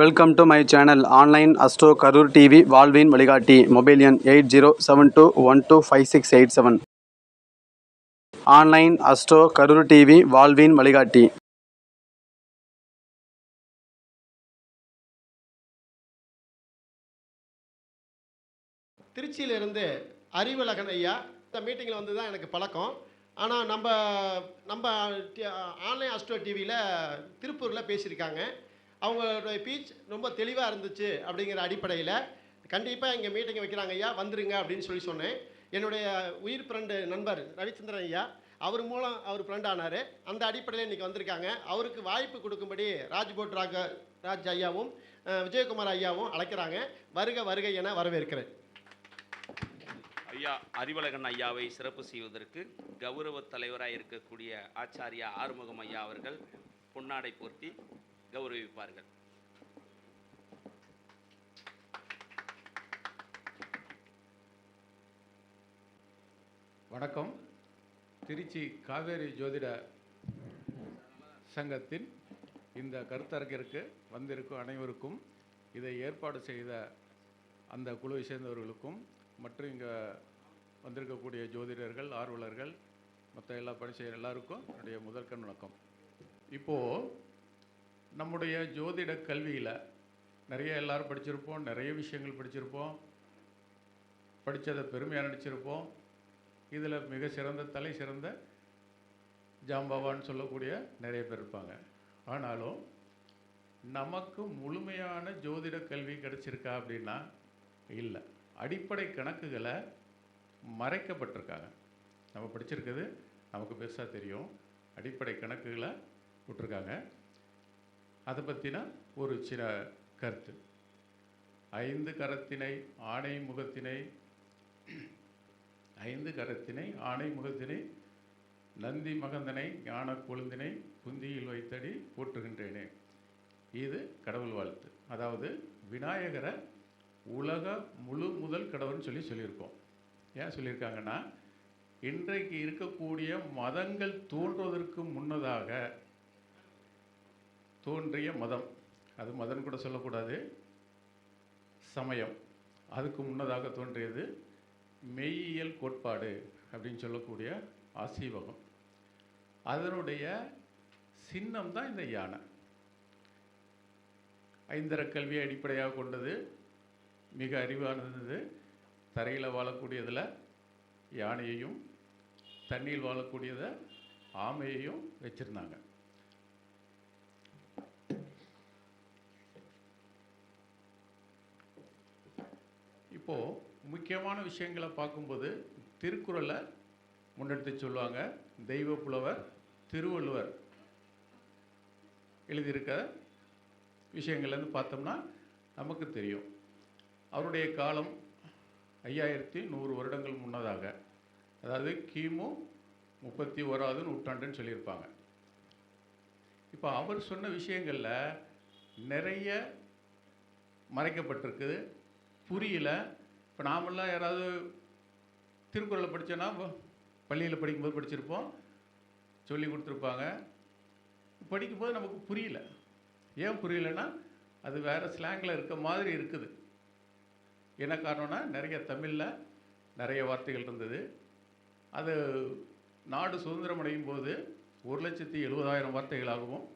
Welcome to my channel online astro Karur TV வாழ்வின் வழிகாட்டி mobile எண் eight zero seven two one two five six eight seven online astro Karur TV வாழ்வின் வழிகாட்டி திருச்சியிலிருந்து அறிவழகன் ஐயா இந்த மீட்டிங்கில் வந்து தான் எனக்கு பழக்கம். ஆனால் நம்ம நம்ம ஆன்லைன் அஸ்ட்ரோ டிவியில் திருப்பூரில் பேசியிருக்காங்க. அவங்களுடைய பீச் ரொம்ப தெளிவாக இருந்துச்சு அப்படிங்கிற அடிப்படையில் கண்டிப்பாக இங்கே மீட்டிங் வைக்கிறாங்க ஐயா வந்துருங்க அப்படின்னு சொல்லி சொன்னேன். என்னுடைய உயிர் ஃப்ரெண்டு நண்பர் ரவிச்சந்திரன் ஐயா அவர் மூலம் அவர் ஃப்ரெண்ட் ஆனார். அந்த அடிப்படையில் இன்றைக்கி வந்திருக்காங்க. அவருக்கு வாய்ப்பு கொடுக்கும்படி ராஜ்போட் ராக ராஜ் ஐயாவும் விஜயகுமார் ஐயாவும் அழைக்கிறாங்க. வருக வருகை என வரவேற்கிறேன். ஐயா அறிவழகன் ஐயாவை சிறப்பு செய்வதற்கு கௌரவ தலைவராக இருக்கக்கூடிய ஆச்சாரியா ஆறுமுகம் ஐயா அவர்கள் பொன்னாடை போர்த்தி கௌரவிப்பார்கள் வணக்கம். திருச்சி காவேரி ஜோதிட சங்கத்தின் இந்த கருத்தரங்கிற்கு வந்திருக்கும் அனைவருக்கும் இதை ஏற்பாடு செய்த அந்த குழுவை சேர்ந்தவர்களுக்கும் மற்றும் இங்கே வந்திருக்கக்கூடிய ஜோதிடர்கள் ஆர்வலர்கள் மற்ற எல்லா பணி செய்கிற எல்லாருக்கும் என்னுடைய முதற்கண் வணக்கம். இப்போது நம்முடைய ஜோதிட கல்வியில் நிறைய எல்லாரும் படிச்சிருப்போம் நிறைய விஷயங்கள் படிச்சிருப்போம். படித்ததை பெருமையாக நினச்சிருப்போம் இதில் மிக சிறந்த தலை சிறந்த ஜாம்பவான்னு சொல்லக்கூடிய நிறைய பேர் இருப்பாங்க. ஆனாலும் நமக்கு முழுமையான ஜோதிட கல்வி கிடச்சிருக்கா அப்படின்னா இல்லை. அடிப்படை கணக்குகளை மறைக்கப்பட்டிருக்காங்க. நம்ம படிச்சிருக்கிறது நமக்கு பெருசாக தெரியும். அடிப்படை கணக்குகளை விட்டுருக்காங்க. அதை பற்றின ஒரு சில கருத்து. ஐந்து கரத்தினை ஆணை முகத்தினை ஐந்து கரத்தினை ஆணை முகத்தினை நந்தி மகந்தனை ஞான கொழுந்தினை புந்தியில் வைத்தடி போற்றுகின்றேனே. இது கடவுள் வாழ்த்து. அதாவது விநாயகரை உலக முழு முதல் கடவுள்னு சொல்லி சொல்லியிருக்கோம். ஏன் சொல்லியிருக்காங்கன்னா இன்றைக்கு இருக்கக்கூடிய மதங்கள் தோன்றுவதற்கு முன்னதாக தோன்றிய மதம். அது மதம் கூட சொல்லக்கூடாது. சமயம். அதுக்கு முன்னதாக தோன்றியது மெய்யியல் கோட்பாடு அப்படின்னு சொல்லக்கூடிய ஆசீவகம். அதனுடைய சின்னம் தான் இந்த யானை. ஐந்தர கல்வியை அடிப்படையாக கொண்டது. மிக அறிவானது. தரையில் வாழக்கூடியதில் யானையையும் தண்ணியில் வாழக்கூடியதை ஆமையையும் வச்சுருந்தாங்க. இப்போது முக்கியமான விஷயங்களை பார்க்கும்போது திருக்குறளை முன்னெடுத்து சொல்லுவாங்க. தெய்வ புலவர் திருவள்ளுவர் எழுதியிருக்க விஷயங்கள்லேருந்து பார்த்தோம்னா நமக்கு தெரியும். அவருடைய காலம் ஐயாயிரத்தி நூறு வருடங்கள் முன்னதாக. அதாவது கிமு முப்பத்தி ஓராவது நூற்றாண்டுன்னு சொல்லியிருப்பாங்க. இப்போ அவர் சொன்ன விஷயங்களில் நிறைய மறைக்கப்பட்டிருக்குது. புரியல. இப்போ நாமெல்லாம் யாராவது திருக்குறளை படித்தோன்னா பள்ளியில் படிக்கும்போது படிச்சிருப்போம். சொல்லி கொடுத்துருப்பாங்க. படிக்கும்போது நமக்கு புரியல. ஏன் புரியலன்னா அது வேறு ஸ்லாங்கில் இருக்க மாதிரி இருக்குது. என்ன காரணம்னா நிறைய தமிழில் நிறைய வார்த்தைகள் இருந்தது. அது நாடு சுதந்திரம் அடையும் போது ஒரு லட்சத்தி எழுபதாயிரம் வார்த்தைகளாகவும்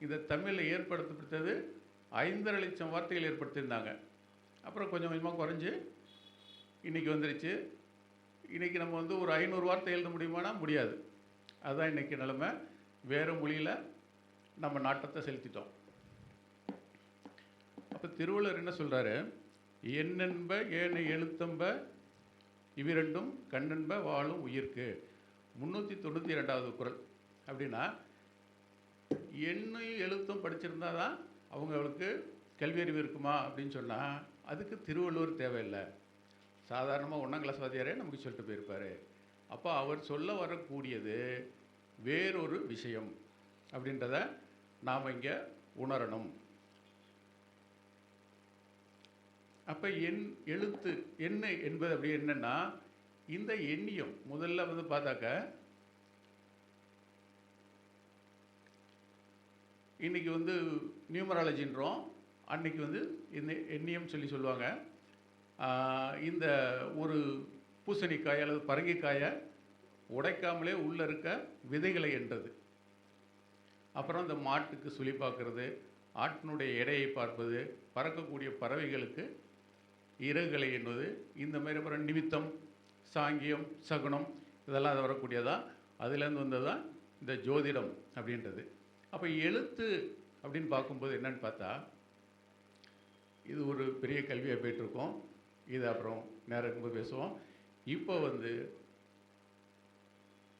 இதை தமிழில் ஏற்படுத்தப்பட்டது ஐந்தரை லட்சம் வார்த்தைகள் ஏற்படுத்தியிருந்தாங்க. அப்புறம் கொஞ்சம் கொஞ்சமாக குறைஞ்சி இன்றைக்கி வந்துருச்சு. இன்றைக்கி நம்ம வந்து ஒரு ஐநூறு வார்த்தை எழுத முடியுமானா முடியாது. அதுதான் இன்றைக்கி நிலமை. வேறு மொழியில் நம்ம நாட்டத்தை செலுத்திட்டோம். அப்போ திருவள்ளுவர் என்ன சொல்கிறாரு என்னென்ப ஏனை எழுத்தம்ப இவ்விரண்டும் கண்ணென்ப வாழும் உயிர்க்கு. முந்நூற்றி தொண்ணூற்றி ரெண்டாவது குரல். அப்படின்னா எண்ணையும் எழுத்தும் படிச்சிருந்தா தான் அவங்களுக்கு கல்வி அறிவு இருக்குமா அப்படின்னு சொன்னால் அதுக்கு திருவள்ளுவர் தேவையில்லை. சாதாரணமாக ஒன்றாம் கிளாஸ் வாத்தியாரே நமக்கு சொல்லிட்டு போயிருப்பார். அப்போ அவர் சொல்ல வரக்கூடியது வேறொரு விஷயம் அப்படின்றத நாம் இங்கே உணரணும். அப்போ எண் எழுத்து என்ன என்பது அப்படி என்னென்னா இந்த எண்ணியம் முதல்ல வந்து பார்த்தாக்க இன்றைக்கி வந்து நியூமராலஜின்றோம். அன்னைக்கு வந்து இந்த எண்ணியம் சொல்லி சொல்லுவாங்க. இந்த ஒரு பூசணிக்காய் அல்லது பரங்கிக்காயை உடைக்காமலே உள்ளே இருக்க விதைகளை என்றது. அப்புறம் இந்த மாட்டுக்கு சுழி பார்க்குறது ஆட்டினுடைய எடையை பார்ப்பது பறக்கக்கூடிய பறவைகளுக்கு இறகுகளை என்பது இந்த மாதிரி அப்புறம் நிமித்தம் சாங்கியம் சகுனம் இதெல்லாம் அது வரக்கூடியதான் அதுலேருந்து வந்தது தான் இந்த ஜோதிடம் அப்படின்றது. அப்போ எழுத்து அப்படின்னு பார்க்கும்போது என்னன்னு பார்த்தா இது ஒரு பெரிய கல்வியாக போயிட்டுருக்கோம். இது அப்புறம் நேரம் இருக்கும்போது பேசுவோம். இப்போ வந்து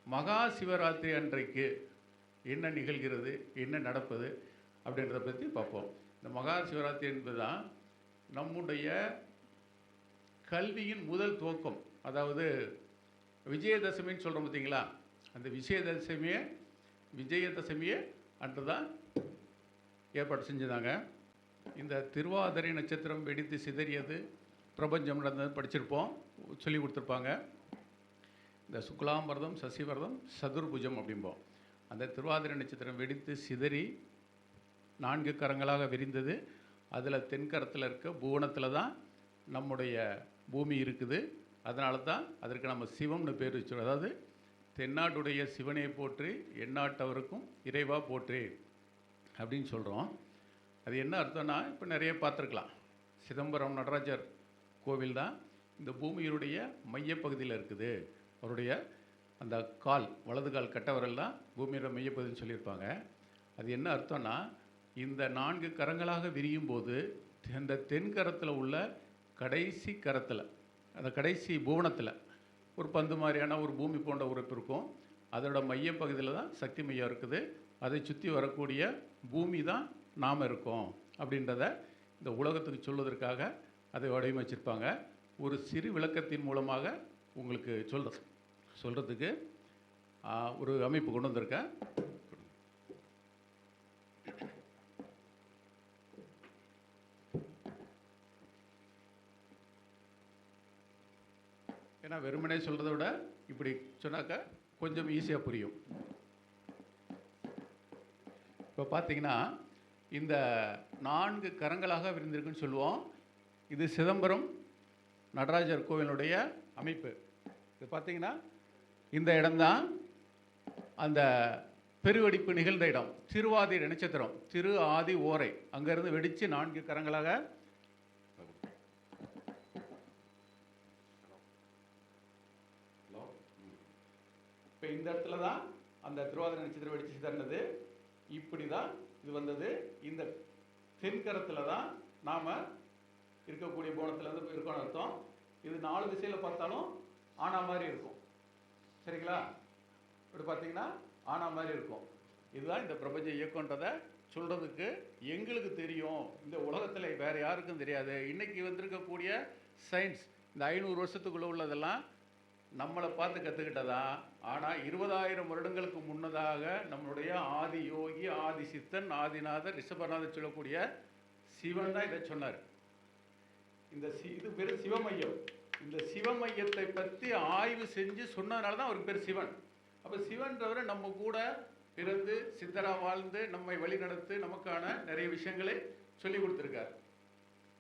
மகா சிவராத்திரி அன்றைக்கு என்ன நிகழ்கிறது என்ன நடப்பது அப்படின்றத பற்றி பார்ப்போம். இந்த மகா சிவராத்திரி என்பது தான் நம்முடைய கல்வியின் முதல் துவக்கம். அதாவது விஜயதசமின்னு சொல்கிறோம் பார்த்தீங்களா? அந்த விஜயதசமியை விஜயதசமியை அன்று தான் ஏற்பாடு செஞ்சுதாங்க இந்த திருவாதிரை நட்சத்திரம் வெடித்து சிதறியது பிரபஞ்சம் நடந்தது படிச்சிருப்போம் சொல்லி கொடுத்துருப்பாங்க. இந்த சுக்லாம்பரதம் சசிவரதம் சதுர்புஜம் அப்படிம்போம். அந்த திருவாதிரை நட்சத்திரம் வெடித்து சிதறி நான்கு கரங்களாக விரிந்தது. அதில் தென்கரத்தில் இருக்க புவனத்தில் தான் நம்முடைய பூமி இருக்குது. அதனால தான் அதற்கு நம்ம சிவம்னு பேர் வச்சுருவோம் அதாவது தென்னாட்டுடைய சிவனை போற்றி எந்நாட்டவருக்கும் இறைவா போற்றி அப்படின்னு சொல்கிறோம் அது என்ன அர்த்தம்னா இப்போ நிறைய பார்த்துருக்கலாம். சிதம்பரம் நடராஜர் கோவில் தான் இந்த பூமியினுடைய மையப்பகுதியில் இருக்குது. அவருடைய அந்த கால் வலது கால் கட்டவரல் தான் பூமியோட மையப்பகுதின்னு சொல்லியிருப்பாங்க. அது என்ன அர்த்தம்னா இந்த நான்கு கரங்களாக விரியும் போது அந்த தென்கரத்தில் உள்ள கடைசி கரத்தில் அந்த கடைசி புவனத்தில் ஒரு பந்து மாதிரியான ஒரு பூமி போன்ற உறுப்பு இருக்கும். அதோட மையப்பகுதியில் தான் சக்தி மையம் இருக்குது. அதை சுற்றி வரக்கூடிய பூமி தான் நாம் இருக்கோம் அப்படின்றத இந்த உலகத்துக்கு சொல்வதற்காக அதை வடிவமைச்சிருப்பாங்க. ஒரு சிறு விளக்கத்தின் மூலமாக உங்களுக்கு சொல்ற சொல்கிறதுக்கு ஒரு அமைப்பு கொண்டு வந்திருக்கேன். ஏன்னா வெறுமனே சொல்கிறத விட இப்படி சொன்னாக்கா கொஞ்சம் ஈஸியாக புரியும். இப்போ பார்த்தீங்கன்னா இந்த நான்கு கரங்களாக விரிந்திருக்குன்னு சொல்லுவோம். இது சிதம்பரம் நடராஜர் கோவிலுடைய அமைப்பு. இது பார்த்தீங்கன்னா இந்த இடம்தான் அந்த பெருவெடிப்பு நிகழ்ந்த இடம். திருவாதி நட்சத்திரம் திரு ஆதி ஓரை. அங்கேருந்து வெடித்து நான்கு கரங்களாக இப்போ இந்த இடத்துல தான் அந்த திருவாதிரை நட்சத்திரம் வெடிச்சு சிதறினது. இப்படி தான் இது வந்தது இந்த தென்கரத்தில் தான் நாம் இருக்கக்கூடிய கோணத்துலேருந்து இருக்கோம்னு அர்த்தம். இது நாலு திசையில் பார்த்தாலும் ஆனா மாதிரி இருக்கும். சரிங்களா? இப்படி பார்த்தீங்கன்னா ஆனா மாதிரி இருக்கும். இதுதான் இந்த பிரபஞ்ச இயக்கன்றதை சொல்கிறதுக்கு எங்களுக்கு தெரியும். இந்த உலகத்தில் வேறு யாருக்கும் தெரியாது. இன்றைக்கி வந்திருக்கக்கூடிய சயின்ஸ் இந்த ஐநூறு வருஷத்துக்குள்ளே உள்ளதெல்லாம் நம்மளை பார்த்து கற்றுக்கிட்டதான் ஆனால் இருபதாயிரம் வருடங்களுக்கு முன்னதாக நம்மளுடைய ஆதி யோகி ஆதி சித்தன் ஆதிநாதர் ரிஷபநாதர் சொல்லக்கூடிய சிவன் தான் இதை சொன்னார். இந்த சி இது பேர் சிவமையம். இந்த சிவமையத்தை பற்றி ஆய்வு செஞ்சு சொன்னதுனால தான் அவருக்கு பேர் சிவன். அப்போ சிவன்றவரை நம்ம கூட பிறந்து சித்தரா வாழ்ந்து நம்மை வழிநடத்து நமக்கான நிறைய விஷயங்களை சொல்லி கொடுத்துருக்கார்.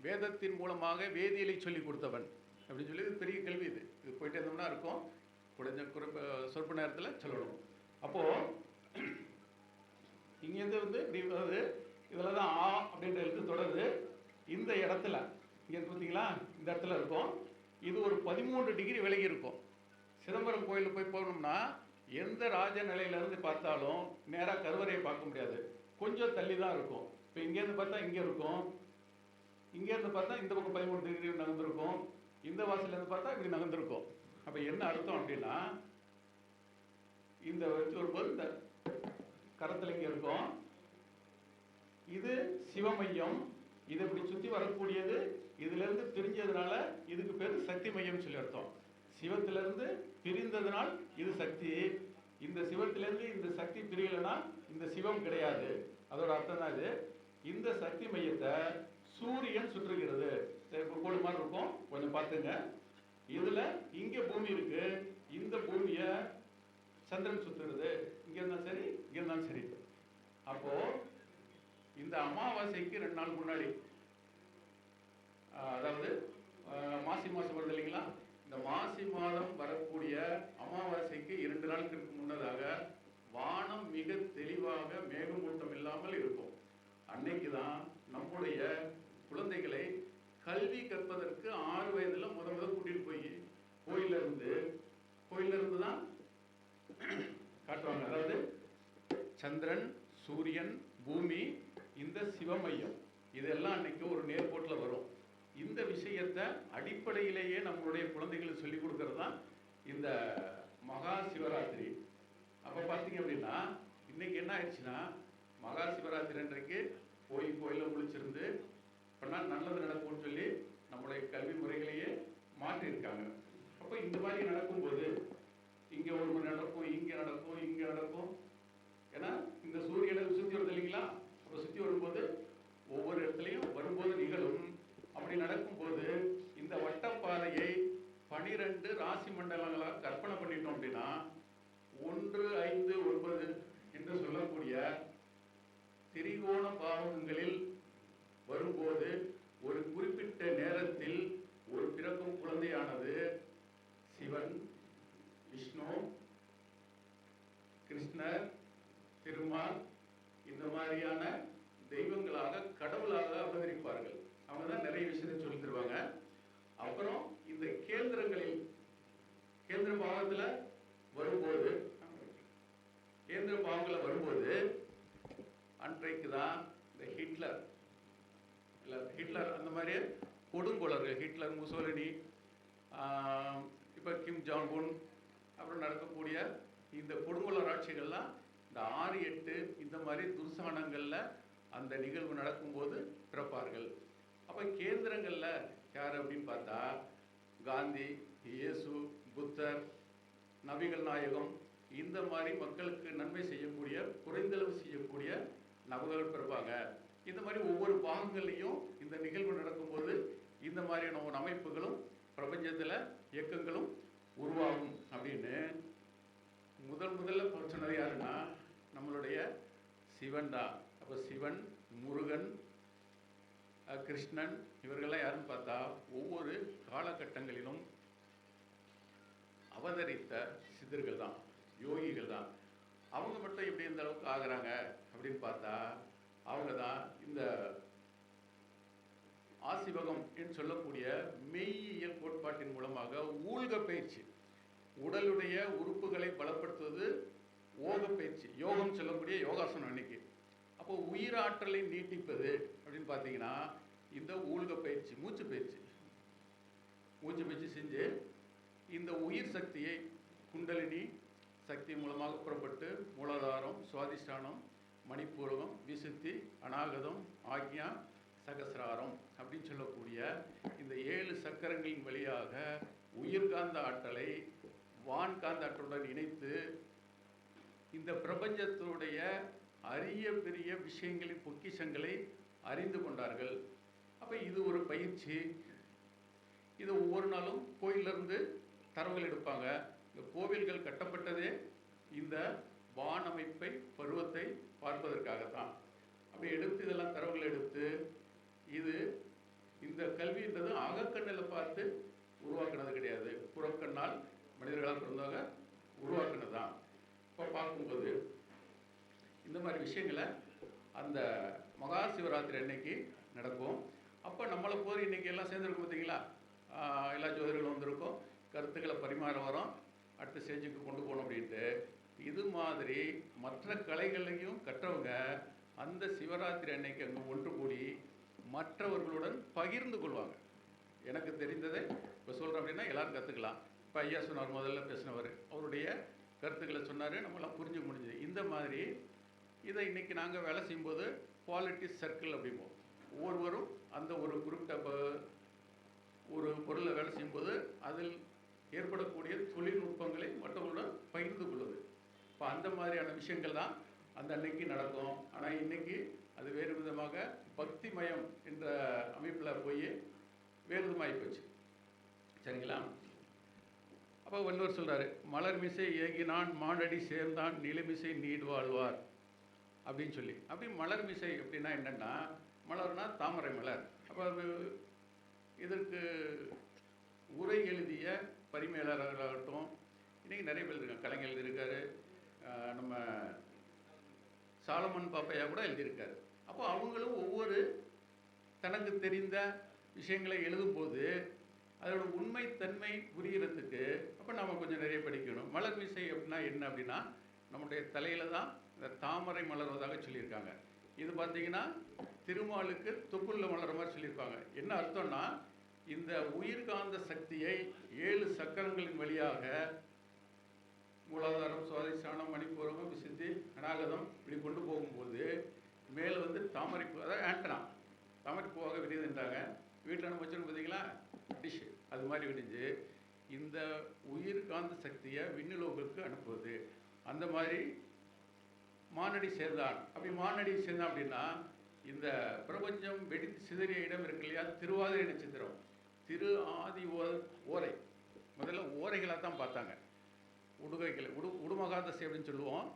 வேதத்தின் மூலமாக வேதியலை சொல்லி கொடுத்தவன். அப்படின்னு சொல்லி இது பெரிய கேள்வி இது. இது போயிட்டே இருந்தோம்னா இருக்கும். குறைஞ்ச குறிப்ப சொற்ப நேரத்தில் சொல்லணும். அப்போது இங்கேருந்து வந்து இப்படி வருது இதில் தான் ஆ அப்படின்ற எழுத்து தொடருது. இந்த இடத்துல இங்கே பார்த்தீங்களா இந்த இடத்துல இருக்கும். இது ஒரு பதிமூன்று டிகிரி விலகி இருக்கும். சிதம்பரம் கோயிலுக்கு போய் போகணும்னா எந்த ராஜ நிலையிலேருந்து பார்த்தாலும் நேராக கருவறையை பார்க்க முடியாது. கொஞ்சம் தள்ளி தான் இருக்கும். இப்போ இங்கேருந்து பார்த்தா இங்கே இருக்கும். இங்கேருந்து பார்த்தா இந்த பக்கம் பதிமூணு டிகிரி நகர்ந்துருக்கும். இந்த வாசலேருந்து பார்த்தா இப்படி நகர்ந்துருக்கும். அப்போ என்ன அர்த்தம் அப்படின்னா இந்த வச்சு வரும்போது இந்த கரத்தில் இங்கே இருக்கும். இது சிவமையம். இதை இப்படி சுற்றி வரக்கூடியது. இதுலேருந்து பிரிஞ்சதுனால இதுக்கு பேர் சக்தி மையம்னு சொல்லி அர்த்தம். சிவத்திலேருந்து பிரிந்ததுனால் இது சக்தி. இந்த சிவத்திலேருந்து இந்த சக்தி பிரியலைன்னா இந்த சிவம் கிடையாது. அதோட அர்த்தம் தான் இது. இந்த சக்தி மையத்தை சூரியன் சுற்றுகிறது. சரி, இப்போ கோடு மாதிரி இருக்கும். கொஞ்சம் பார்த்துங்க. இதுல இங்க பூமி இருக்கு. இந்த பூமிய சந்திரன் சுத்துறது. இங்க இருந்தாலும் சரி இங்க இருந்தாலும் சரி. அப்போ இந்த அமாவாசைக்கு ரெண்டு நாள் முன்னாடி அதாவது ஆஹ் மாசி மாசம் வருது இல்லைங்களா? இந்த மாசி மாதம் வரக்கூடிய அமாவாசைக்கு இரண்டு நாளுக்கு முன்னதாக வானம் மிக தெளிவாக மேகமூட்டம் இல்லாமல் இருக்கும். அன்னைக்கு தான் நம்முடைய குழந்தைகளை கல்வி கற்பதற்கு ஆறு வயதுல முத முத கூட்டிட்டு போய் கோயில்ல இருந்து கோயில்ல இருந்து தான் காட்டுவாங்க. அதாவது சந்திரன் சூரியன் பூமி இந்த சிவமையம் இதெல்லாம் அன்னைக்கு ஒரு நேர்கோட்டில் வரும். இந்த விஷயத்தை அடிப்படையிலேயே நம்மளுடைய குழந்தைகளுக்கு சொல்லிக் கொடுக்கறது தான் இந்த மகா சிவராத்திரி. அப்போ பார்த்தீங்க அப்படின்னா இன்னைக்கு என்ன ஆயிடுச்சுன்னா மகா சிவராத்திரி அன்றைக்கு போய் கோயிலில் குளிச்சிருந்து பண்ணால் நல்லது நடக்கும்னு சொல்லி நம்மளுடைய கல்வி முறைகளையே மாற்றியிருக்காங்க. அப்போ இந்த மாதிரி நடக்கும்போது இங்கே ஒரு மணி நடக்கும் இங்கே நடக்கும் இங்கே நடக்கும் ஏன்னா இந்த சூரியனை சுற்றி வருது இல்லைங்களா அப்போ சுற்றி வரும்போது ஒவ்வொரு இடத்துலையும் வரும்போது நிகழும் அப்படி நடக்கும்போது இந்த வட்டப்பாதையை பனிரெண்டு ராசி மண்டலங்களாக கற்பனை பண்ணிட்டோம் அப்படின்னா ஒன்று ஐந்து ஒன்பது என்று சொல்லக்கூடிய திரிகோண பாவகங்களில் வரும்போது ஒரு குறிப்பிட்ட நேரத்தில் ஒரு பிறக்கும் குழந்தையானது சிவன் விஷ்ணு கிருஷ்ணர் திருமால் இந்த மாதிரியான தெய்வங்களாக கடவுளாக அவதரிப்பார்கள் அவங்க தான் நிறைய விஷயத்தை சொல்லி தருவாங்க அப்புறம் இந்த கேந்திரங்களில் கேந்திர பாவத்துல வரும்போது கேந்திர பாவங்கள வரும்போது அன்றைக்கு தான் இந்த ஹிட்லர் இல்லை ஹிட்லர் அந்த மாதிரி கொடுங்கோளர்கள் ஹிட்லர் முசோலினி இப்போ கிம் ஜாங் உன் அப்புறம் நடக்கக்கூடிய இந்த கொடுங்கோளர் ஆட்சிகள்லாம் இந்த ஆறு எட்டு இந்த மாதிரி துர்சானங்களில் அந்த நிகழ்வு நடக்கும்போது பிறப்பார்கள். அப்போ கேந்திரங்களில் யார் அப்படின்னு பார்த்தா காந்தி இயேசு புத்தர் நபிகள் நாயகம் இந்த மாதிரி மக்களுக்கு நன்மை செய்யக்கூடிய குறைந்தளவு செய்யக்கூடிய நபர்கள் பிறப்பாங்க இந்த மாதிரி ஒவ்வொரு பாகங்கள்லையும் இந்த நிகழ்வு நடக்கும்போது இந்த மாதிரியான ஒரு அமைப்புகளும் பிரபஞ்சத்தில் இயக்கங்களும் உருவாகும் அப்படின்னு. முதல் முதல்ல சொன்னது யாருன்னா நம்மளுடைய சிவன் தான் அப்போ சிவன் முருகன் கிருஷ்ணன் இவர்கள்லாம் யாருன்னு பார்த்தா ஒவ்வொரு காலகட்டங்களிலும் அவதரித்த சித்தர்கள் தான் யோகிகள் தான் அவங்க மட்டும் எப்படி இந்த அளவுக்கு ஆகுறாங்க அப்படின்னு பார்த்தா அவங்க தான் இந்த ஆசிவகம் என்று சொல்லக்கூடிய மெய்யியல் கோட்பாட்டின் மூலமாக ஊழ்க பயிற்சி. உடலுடைய உறுப்புகளை பலப்படுத்துவது ஓக பயிற்சி. யோகம் சொல்லக்கூடிய யோகாசனம் இன்னைக்கு அப்போ உயிராற்றலை நீட்டிப்பது அப்படின்னு பார்த்தீங்கன்னா இந்த ஊழ்க பயிற்சி மூச்சு பயிற்சி. மூச்சு பயிற்சி செஞ்சு இந்த உயிர் சக்தியை குண்டலினி சக்தி மூலமாக புறப்பட்டு மூலாதாரம் சுவாதிஷ்டானம் மணிப்பூர்வம் விசுத்தி அநாகதம் ஆக்ஞா சகசிராரம் அப்படின்னு சொல்லக்கூடிய இந்த ஏழு சக்கரங்களின் வழியாக உயிர்காந்த ஆற்றலை வான்காந்த ஆற்றலுடன் இணைத்து இந்த பிரபஞ்சத்தினுடைய அரிய பெரிய விஷயங்களின் பொக்கிஷங்களை அறிந்து கொண்டார்கள். அப்போ இது ஒரு பயிற்சி. இது ஒவ்வொரு நாளும் கோயிலிருந்து தரவுகள் எடுப்பாங்க. இந்த கோவில்கள் கட்டப்பட்டதே இந்த வானமைப்பை பருவத்தை பார்ப்பதற்காகத்தான். அப்படி எடுத்து இதெல்லாம் தரவுகள் எடுத்து இது இந்த கல்வின்றது அகக்கண்ணில் பார்த்து உருவாக்குனது கிடையாது. புறக்கண்ணால் மனிதர்களால் பிறந்தவங்க உருவாக்குனது தான் இப்போ பார்க்கும்போது இந்த மாதிரி விஷயங்களை அந்த மகா சிவராத்திரி அன்னைக்கு நடக்கும். அப்போ நம்மளை போய் இன்னைக்கு எல்லாம் சேர்ந்துருக்கோம் பார்த்தீங்களா? எல்லா ஜோதிடர்களும் வந்திருக்கோம். கருத்துக்களை பரிமாற வரோம். அடுத்த ஸ்டேஜுக்கு கொண்டு போகணும் அப்படின்ட்டு இது மாதிரி மற்ற கலைகளையும் கற்றவங்க அந்த சிவராத்திரி அன்னைக்கு அங்கே ஒன்று கூடி மற்றவர்களுடன் பகிர்ந்து கொள்வாங்க. எனக்கு தெரிந்ததை இப்போ சொல்கிறேன் அப்படின்னா எல்லாரும் கற்றுக்கலாம் இப்போ ஐயா சொன்னார் முதல்ல பேசினவர் அவருடைய கருத்துக்களை சொன்னார் நம்மளாம் புரிஞ்சுக்க முடிஞ்சது. இந்த மாதிரி இதை இன்னைக்கு நாங்கள் வேலை செய்யும்போது குவாலிட்டி சர்க்கிள் அப்படிம்போம். ஒவ்வொருவரும் அந்த ஒரு குறிப்பிட்ட டப்பு ஒரு பொருளை வேலை செய்யும்போது அதில் ஏற்படக்கூடிய தொழில்நுட்பங்களை மற்றவங்களுடன் பகிர்ந்து கொள்வது. இப்போ அந்த மாதிரியான விஷயங்கள் தான் அந்த அன்னைக்கு நடக்கும். ஆனால் இன்னைக்கு அது வேறு விதமாக பக்தி மயம் என்ற அமைப்பில் போய் வேறு விதமாகி போச்சு. சரிங்களா? அப்போ வள்ளுவர் சொல்கிறாரு மலர் மிசை ஏகினான் மானடி சேர்ந்தான் நிலமிசை நீடு வாழ்வார் அப்படின்னு சொல்லி. அப்படி மலர் மிசை அப்படின்னா என்னென்னா மலர்னா தாமரை மலர். அப்போ இதற்கு உரை எழுதிய பரிமையாளர்களாகட்டும் இன்றைக்கி நிறைய பேர் இருக்காங்க. கலைஞர் எழுதியிருக்காரு. நம்ம சாலமன் பாப்பையா கூட எழுதியிருக்காரு. அப்போ அவங்களும் ஒவ்வொரு தனக்கு தெரிந்த விஷயங்களை எழுதும்போது அதோட உண்மைத்தன்மை புரியறதுக்கு அப்போ நம்ம கொஞ்சம் நிறைய படிக்கணும். மலர் விசை அப்படின்னா என்ன அப்படின்னா நம்முடைய தலையில் தான் இந்த தாமரை மலர்வதாக சொல்லியிருக்காங்க. இது பார்த்தீங்கன்னா திருமாலுக்கு தொப்புளில் மலர மாதிரி சொல்லியிருப்பாங்க. என்ன அர்த்தம்னா இந்த உயிர்காந்த சக்தியை ஏழு சக்கரங்களின் வழியாக மூலாதாரம் சுவாதிஷ்டானம் மணிப்பூரகம் விசுத்தி அநாகதம் இப்படி கொண்டு போகும்போது மேலே வந்து தாமரைப்பூ அதாவது ஆண்டனா. தாமரைப்பூவாக விரியுதுன்றாங்க வீட்டில் நம்ம வச்சுருக்கோம் பார்த்தீங்களா டிஷ் அது மாதிரி விடிஞ்சு இந்த உயிர் காந்த சக்தியை விண்ணுலோகத்துக்கு அனுப்புவது. அந்த மாதிரி மானடி சேர்ந்தான் அப்படி மானடி சேர்ந்தான் அப்படின்னா இந்த பிரபஞ்சம் வெடித்து சிதறிய இடம் இருக்கு இல்லையா? திருவாதிரை நட்சத்திரம். திரு ஆதி ஓரை. முதல்ல ஓரைகளாக தான் பார்த்தாங்க. உடுகைகளை உடு உடுமகாதசி அப்படின்னு சொல்லுவோம்.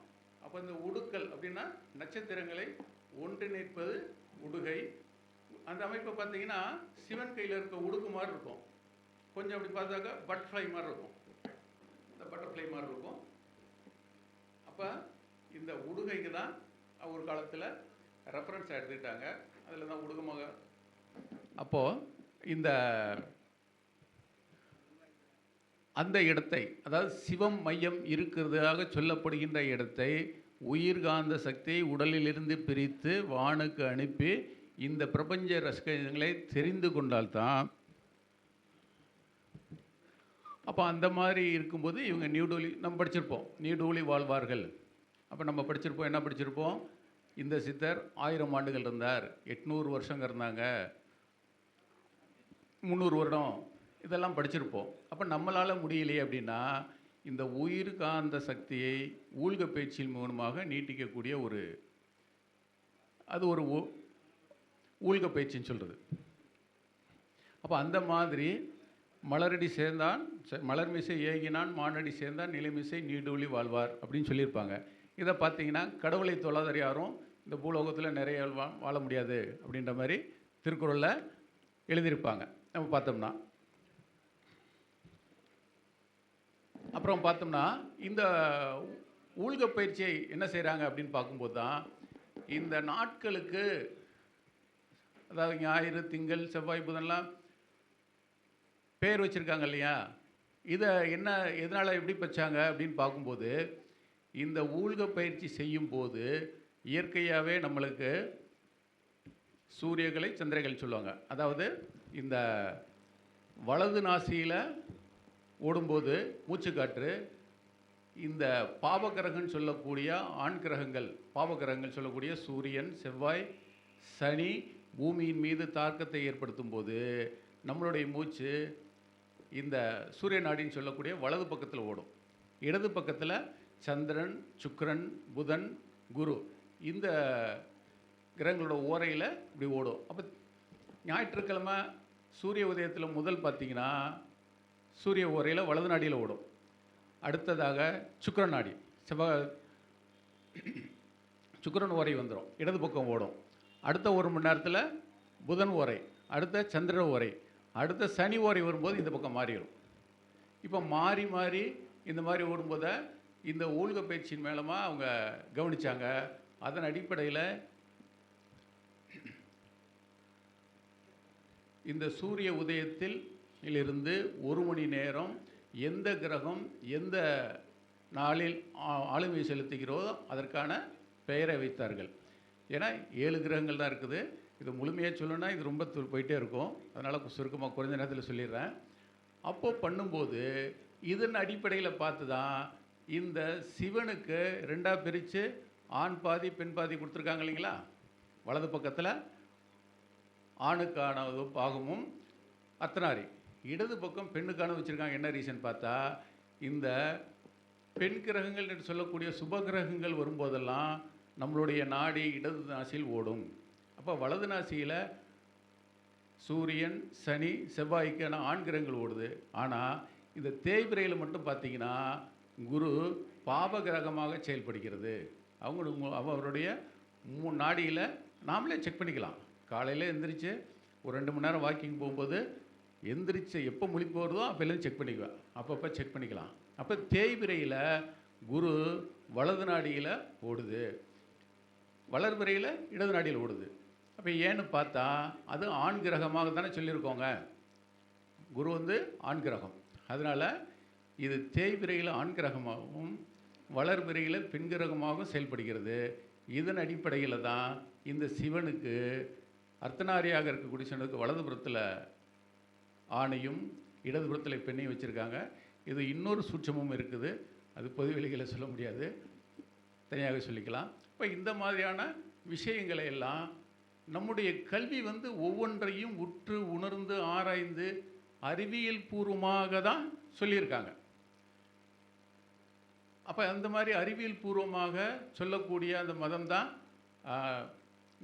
அப்போ இந்த உடுக்கல் அப்படின்னா நட்சத்திரங்களை ஒன்றிணைப்பது உடுகை. அந்த அமைப்பை பார்த்தீங்கன்னா சிவன் கையில் இருக்க உடுக்கு மாதிரி இருக்கும். கொஞ்சம் அப்படி பார்த்தாக்கா பட்டர்ஃப்ளை மாதிரி இருக்கும். இந்த பட்டர்ஃப்ளை மாதிரி இருக்கும். அப்போ இந்த உடுகைக்கு தான் ஒரு காலத்தில் ரெஃபரன்ஸ் எடுத்துக்கிட்டாங்க. அதில் தான் உடுகமாக அப்போது இந்த அந்த இடத்தை அதாவது சிவம் மையம் இருக்கிறதாக சொல்லப்படுகின்ற இடத்தை உயிர்காந்த சக்தியை உடலிலிருந்து பிரித்து வானுக்கு அனுப்பி இந்த பிரபஞ்ச ரசிகங்களை தெரிந்து கொண்டால்தான். அப்போ அந்த மாதிரி இருக்கும்போது இவங்க நியூடோலி நம்ம படிச்சிருப்போம் நியூடோலி வாழ்வார்கள். அப்போ நம்ம படிச்சிருப்போம் என்ன படிச்சிருப்போம்? இந்த சித்தர் ஆயிரம் ஆண்டுகள் இருந்தார் எட்நூறு வருஷங்க இருந்தாங்க. முந்நூறு வருடம் இதெல்லாம் படிச்சிருப்போம். அப்போ நம்மளால் முடியலையே அப்படின்னா இந்த உயிர் காந்த சக்தியை ஊழ்க பயிற்சியின் மூலமாக நீட்டிக்கக்கூடிய ஒரு அது ஒரு ஊ- ஊழ்க பயிற்சின்னு சொல்கிறது அப்போ அந்த மாதிரி மலரடி சேர்ந்தான் ச- மலர் மிசை ஏகினான் மானடி சேர்ந்தான் நிலைமிசை நீடூழி வாழ்வார் அப்படின்னு சொல்லியிருப்பாங்க. இதை பார்த்தீங்கன்னா கடவுளை தொழாதர் யாரும் இந்த பூலோகத்தில் நிறைய வா வாழ முடியாது அப்படின்ற மாதிரி திருக்குறளில் எழுதியிருப்பாங்க. நம்ம பார்த்தோம்னா. அப்புறம் பார்த்தோம்னா இந்த ஊழ்க பயிற்சியை என்ன செய்கிறாங்க அப்படின்னு பார்க்கும்போது தான் இந்த நாட்களுக்கு அதாவது ஞாயிறு திங்கள் செவ்வாய் புதன்லாம் பேர் வச்சுருக்காங்க இல்லையா? இதை என்ன எதனால் எப்படி வச்சாங்க அப்படின்னு பார்க்கும்போது இந்த ஊழ்க பயிற்சி செய்யும்போது இயற்கையாகவே நம்மளுக்கு சூரியகளை சந்திரகளை சொல்லுவாங்க. அதாவது இந்த வலது நாசியில் ஓடும்போது மூச்சுக்காற்று இந்த பாவகிரகம்னு சொல்லக்கூடிய ஆண் கிரகங்கள் பாவகிரகங்கள் சொல்லக்கூடிய சூரியன் செவ்வாய் சனி பூமியின் மீது தாக்கத்தை ஏற்படுத்தும் போது நம்மளுடைய மூச்சு இந்த சூரிய நாடின்னு சொல்லக்கூடிய வலது பக்கத்தில் ஓடும். இடது பக்கத்தில் சந்திரன் சுக்கரன் புதன் குரு இந்த கிரகங்களோட ஓரையில் இப்படி ஓடும். அப்போ ஞாயிற்றுக்கிழமை சூரிய உதயத்தில் முதல் பார்த்தீங்கன்னா சூரிய ஓரையில் வலது நாடியில் ஓடும். அடுத்ததாக சுக்கரன் நாடி. செவ்வாய் சுக்கரன் ஓரை வந்துடும் இடது பக்கம் ஓடும். அடுத்த ஒரு மணி நேரத்தில் புதன் ஓரை அடுத்த சந்திர ஓரை அடுத்த சனி ஓரை வரும்போது இந்த பக்கம் மாறிடும். இப்போ மாறி மாறி இந்த மாதிரி ஓடும்போது இந்த ஊழ்க பயிற்சியின் மேலமாக அவங்க கவனிச்சாங்க. அதன் அடிப்படையில் இந்த சூரிய உதயத்தில் இருந்து ஒரு மணி நேரம் எந்த கிரகம் எந்த நாளில் ஆளுமை செலுத்துகிறதோ அதற்கான பெயரை வைத்தார்கள். ஏன்னா ஏழு கிரகங்கள் தான் இருக்குது. இது முழுமையாக சொல்லணும்னா இது ரொம்ப போயிட்டே இருக்கும். அதனால் சுருக்கமாக குறைஞ்ச நேரத்தில் சொல்லிடுறேன். அப்போது பண்ணும்போது இதன் அடிப்படையில் பார்த்து தான் இந்த சிவனுக்கு ரெண்டாக பிரித்து ஆண் பாதி பெண் பாதி கொடுத்துருக்காங்க இல்லைங்களா? வலது பக்கத்தில் ஆணுக்கான பாகமும் அத்தனாரி. இடது பக்கம் பெண்ணுக்கான வச்சுருக்காங்க. என்ன ரீசன் பார்த்தா இந்த பெண் கிரகங்கள் என்று சொல்லக்கூடிய சுப கிரகங்கள் வரும்போதெல்லாம் நம்மளுடைய நாடி இடது நாசியில் ஓடும். அப்போ வலது நாசியில் சூரியன் சனி செவ்வாய்க்கான ஆண் கிரகங்கள் ஓடுது. ஆனால் இந்த தேய்பிரையில் மட்டும் பார்த்தீங்கன்னா குரு பாப கிரகமாக செயல்படுகிறது. அவங்க அவருடைய மூணு நாடியில் நாமளே செக் பண்ணிக்கலாம். காலையில் எந்திரிச்சு ஒரு ரெண்டு மணி நேரம் வாக்கிங் போகும்போது எந்திரிச்சு எப்போ முழிப்பு வருதோ அப்போலேருந்து செக் பண்ணிக்குவேன் அப்பப்போ செக் பண்ணிக்கலாம். அப்போ தேய்பிரையில் குரு வலது நாடியில் ஓடுது. வளர்பிரையில் இடது நாடியில் ஓடுது. அப்போ ஏன்னு பார்த்தா அது ஆண் கிரகமாக தானே சொல்லியிருக்கோங்க. குரு வந்து ஆண் கிரகம். அதனால் இது தேய்பிரையில் ஆண் கிரகமாகவும் வளர்பிறையில் பெண் கிரகமாகவும் செயல்படுகிறது. இதன் அடிப்படையில் தான் இந்த சிவனுக்கு அர்த்தநாரியாக இருக்கக்கூடிய சிவனுக்கு வலதுபுறத்தில் ஆணையும் இடதுபுறத்தில் பெண்ணையும் வச்சுருக்காங்க. இது இன்னொரு சூட்சமும் இருக்குது. அது பொது வெளிகளை சொல்ல முடியாது. தனியாக சொல்லிக்கலாம். இப்போ இந்த மாதிரியான விஷயங்களை எல்லாம் நம்முடைய கல்வி வந்து ஒவ்வொன்றையும் உற்று உணர்ந்து ஆராய்ந்து அறிவியல் பூர்வமாக தான் சொல்லியிருக்காங்க. அப்போ அந்த மாதிரி அறிவியல் பூர்வமாக சொல்லக்கூடிய அந்த மதம் தான்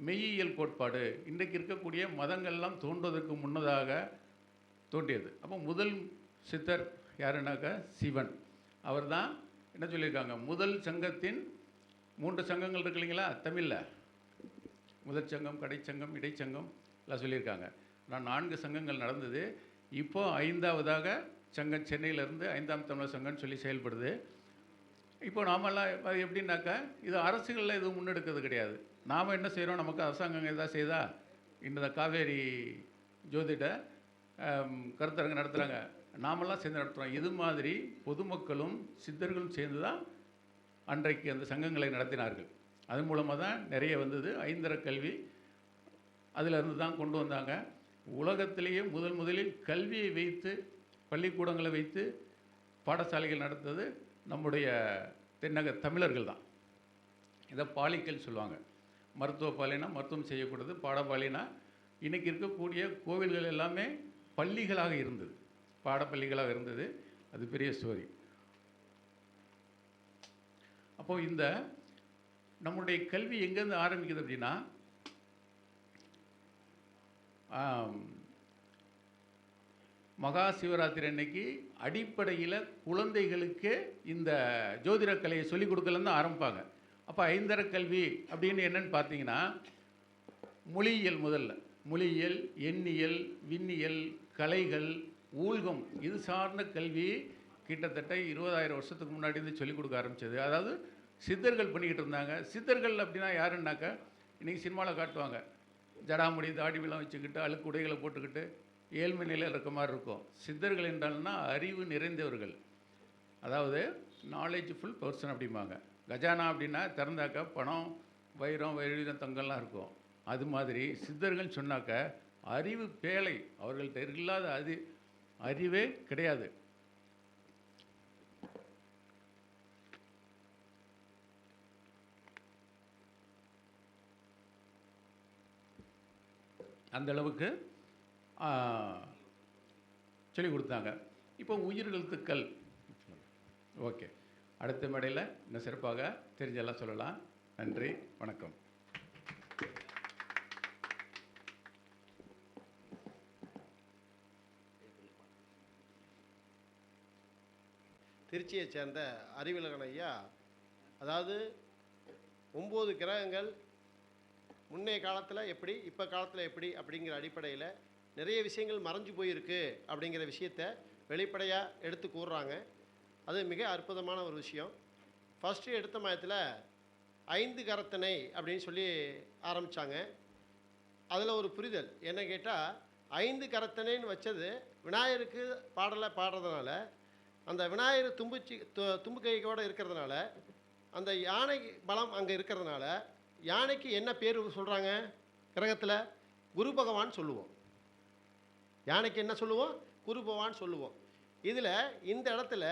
மெய்யியல் கோட்பாடு இன்றைக்கு இருக்கக்கூடிய மதங்கள்லாம் தோன்றுவதற்கு முன்னதாக தோன்றியது. அப்போ முதல் சித்தர் யாருன்னாக்கா சிவன். அவர் தான் என்ன சொல்லியிருக்காங்க? முதல் சங்கத்தின் மூன்று சங்கங்கள் இருக்கு இல்லைங்களா? தமிழில். முதல் சங்கம் கடைச்சங்கம் இடைச்சங்கம் எல்லாம் சொல்லியிருக்காங்க. நான் நான்கு சங்கங்கள் நடந்தது. இப்போது ஐந்தாவதாக சங்கம் சென்னையிலேருந்து ஐந்தாம் தமிழர் சங்கம்னு சொல்லி செயல்படுது. இப்போ நாமெல்லாம் அது எப்படின்னாக்கா இது அரசுகளில் எதுவும் முன்னெடுக்கிறது கிடையாது. நாம் என்ன செய்கிறோம் நமக்கு அரசாங்கம் எதாவது செய்தா? இந்த காவேரி ஜோதிட கருத்தரங்கு நடத்துகிறாங்க நாமெல்லாம் சேர்ந்து நடத்துகிறோம் இது மாதிரி பொதுமக்களும் சித்தர்களும் சேர்ந்து தான் அன்றைக்கு அந்த சங்கங்களை நடத்தினார்கள். அது மூலமாக தான் நிறைய வந்தது. ஐந்தர கல்வி அதிலிருந்து தான் கொண்டு வந்தாங்க. உலகத்திலேயே முதல் முதலில் கல்வியை வைத்து பள்ளிக்கூடங்களை வைத்து பாடசாலைகள் நடத்தது நம்முடைய தென்னக தமிழர்கள் தான் இதை பாலிக்கல் சொல்லுவாங்க. மருத்துவ பாலினா மருத்துவம் செய்யக்கூடாது பாடபாலினா இன்றைக்கி இருக்கக்கூடிய கோவில்கள் எல்லாமே பள்ளிகளாக இருந்தது. பாடப்பள்ளிகளாக இருந்தது. அது பெரிய ஸ்டோரி அப்போது இந்த நம்முடைய கல்வி எங்கேருந்து ஆரம்பிக்குது அப்படின்னா மகா சிவராத்திரி அன்னைக்கு அடிப்படையில் குழந்தைகளுக்கு இந்த ஜோதிட கலையை சொல்லிக் கொடுக்கலன்னு தான் ஆரம்பிப்பாங்க. அப்போ ஐந்தர கல்வி அப்படின்னு என்னன்னு பார்த்தீங்கன்னா மொழியியல் முதல்ல. மொழியியல் எண்ணியல் விண்ணியல் கலைகள் ஊழ்கம் இது சார்ந்த கல்வி கிட்டத்தட்ட இருபதாயிரம் வருஷத்துக்கு முன்னாடி இருந்து சொல்லிக் கொடுக்க ஆரம்பிச்சது. அதாவது சித்தர்கள் பண்ணிக்கிட்டு இருந்தாங்க. சித்தர்கள் அப்படின்னா யாருன்னாக்கா இன்றைக்கி சினிமாவில் காட்டுவாங்க. ஜடாமுடி தாடிவெல்லாம் வச்சுக்கிட்டு அழுக்கு உடைகளை போட்டுக்கிட்டு ஏழ்மை நிலையில் இருக்க மாதிரி இருக்கும். சித்தர்கள் என்றால்னா அறிவு நிறைந்தவர்கள். அதாவது நாலேஜ்ஃபுல் பர்சன் அப்படிம்பாங்க. கஜானா அப்படின்னா திறந்தாக்கா பணம் வைரம் வைரம் தங்கம்லாம் இருக்கும். அது மாதிரி சித்தர்கள் சொன்னாக்க அறிவு பேழை. அவர்கள்ட்ட இல்லாத அது அறிவே கிடையாது. அந்த அளவுக்கு சொல்லி கொடுத்தாங்க. இப்போ உயிரெழுத்துக்கள் ஓகே. அடுத்த மேடையில் இன்னும் சிறப்பாக தெரிஞ்செல்லாம் சொல்லலாம். நன்றி வணக்கம். திருச்சியைச் சேர்ந்த அறிவிலகன் ஐயா அதாவது ஒம்பது கிரகங்கள் முன்னைய காலத்தில் எப்படி இப்போ காலத்தில் எப்படி அப்படிங்கிற அடிப்படையில் நிறைய விஷயங்கள் மறைஞ்சு போயிருக்கு அப்படிங்கிற விஷயத்த வெளிப்படையாக எடுத்து கூறுறாங்க. அது மிக அற்புதமான ஒரு விஷயம். ஃபஸ்ட்டு எடுத்த மாதத்தில் ஐந்து கரத்தனை அப்படின்னு சொல்லி ஆரம்பித்தாங்க அதில் ஒரு புரிதல். என்ன கேட்டால் ஐந்து கரத்தனைன்னு வச்சது விநாயகருக்கு பாடலை பாடுறதுனால அந்த விநாயகர் தும்புச்சி து- தும்பு கையோடு இருக்கிறதுனால அந்த யானை பலம் அங்கே இருக்கிறதுனால யானைக்கு என்ன பேர் சொல்கிறாங்க கிரகத்தில் குரு பகவான் சொல்லுவோம். யானைக்கு என்ன சொல்லுவோம்? குரு சொல்லுவோம். இதில் இந்த இடத்துல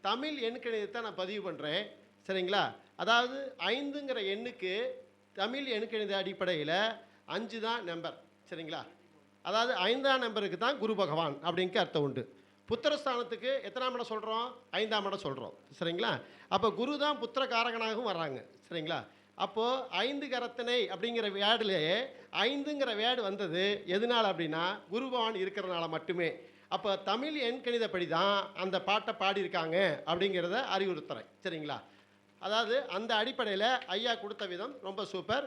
தமிழ் எண்கணிதத்தை நான் பதிவு பண்ணுறேன் சரிங்களா? அதாவது ஐந்துங்கிற எண்ணுக்கு தமிழ் எண்கணித அடிப்படையில் அஞ்சு தான் நம்பர் சரிங்களா? அதாவது ஐந்தாம் நம்பருக்கு தான் குரு பகவான் அப்படிங்க அர்த்தம் உண்டு. புத்திரஸ்தானத்துக்கு எத்தனாம் இடம் சொல்கிறோம் ஐந்தாம் இடம் சொல்கிறோம் சரிங்களா? அப்போ குரு தான் புத்திர காரகனாகவும் வர்றாங்க. சரிங்களா? அப்போது ஐந்து கரத்தனை அப்படிங்கிற வேர்டுலேயே ஐந்துங்கிற வேர்டு வந்தது. எதனால் அப்படின்னா குருபவான் இருக்கிறனால இருக்கிறதுனால மட்டுமே. அப்போ தமிழ் எண்கணிதப்படி தான் அந்த பாட்டை பாடியிருக்காங்க அப்படிங்கிறத அறிவுறுத்துகிறேன் சரிங்களா? அதாவது அந்த அடிப்படையில் ஐயா கொடுத்த விதம் ரொம்ப சூப்பர்.